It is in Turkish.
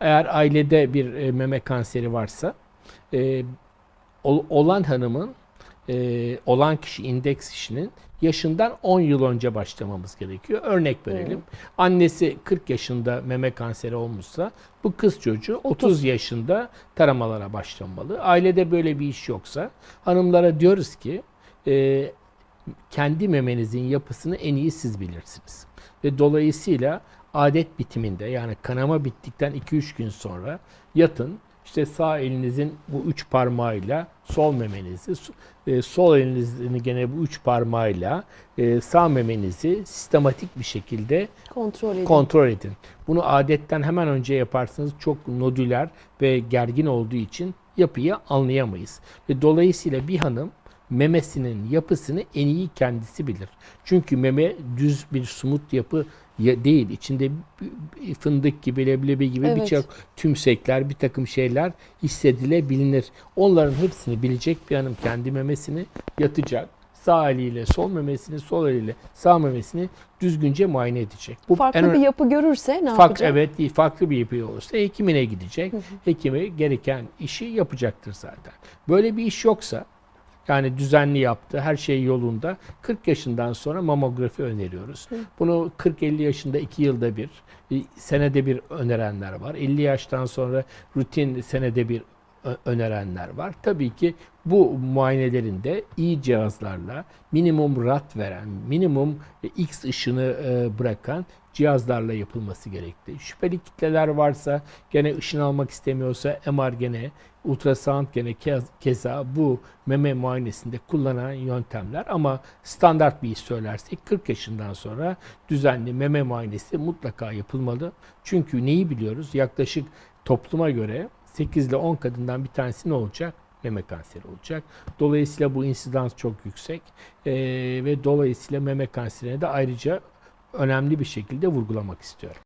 Eğer ailede bir e, meme kanseri varsa e, ol- olan hanımın e, olan kişi indeks kişinin yaşından 10 yıl önce başlamamız gerekiyor. Örnek verelim. Annesi 40 yaşında meme kanseri olmuşsa bu kız çocuğu 30 yaşında taramalara başlamalı. Ailede böyle bir iş yoksa hanımlara diyoruz ki e, kendi memenizin yapısını en iyi siz bilirsiniz. Ve dolayısıyla adet bitiminde yani kanama bittikten 2-3 gün sonra yatın. İşte sağ elinizin bu üç parmağıyla sol memenizi, e, sol elinizin gene bu üç parmağıyla e, sağ memenizi sistematik bir şekilde Kontrol edin. kontrol edin. Bunu adetten hemen önce yaparsanız çok nodüler ve gergin olduğu için yapıyı anlayamayız. Ve dolayısıyla bir hanım memesinin yapısını en iyi kendisi bilir. Çünkü meme düz bir sumut yapı ya- değil. İçinde fındık gibi, leblebi gibi Evet. birçok tümsekler, bir takım şeyler hissedilebilir. Onların hepsini bilecek bir hanım kendi memesini yatacak. Sağ eliyle sol memesini, sol eliyle sağ memesini düzgünce muayene edecek. Bu Farklı en- bir yapı görürse ne Fark, yapacak? evet farklı bir yapı olursa hekimine gidecek. Hekimi gereken işi yapacaktır zaten. Böyle bir iş yoksa yani düzenli yaptı, her şey yolunda. 40 yaşından sonra mamografi öneriyoruz. Bunu 40-50 yaşında 2 yılda bir, e, senede bir önerenler var. 50 yaştan sonra rutin senede bir önerenler var. Tabii ki bu muayenelerinde iyi cihazlarla minimum rat veren, minimum e, X ışını e, bırakan cihazlarla yapılması gerekli. Şüpheli kitleler varsa gene ışın almak istemiyorsa MR gene ultrasound gene kez- keza bu meme muayenesinde kullanılan yöntemler ama standart bir iş söylersek 40 yaşından sonra düzenli meme muayenesi mutlaka yapılmalı. Çünkü neyi biliyoruz? Yaklaşık topluma göre 8 ile 10 kadından bir tanesi ne olacak? Meme kanseri olacak. Dolayısıyla bu insidans çok yüksek Ee, ve dolayısıyla meme kanserine de ayrıca önemli bir şekilde vurgulamak istiyorum.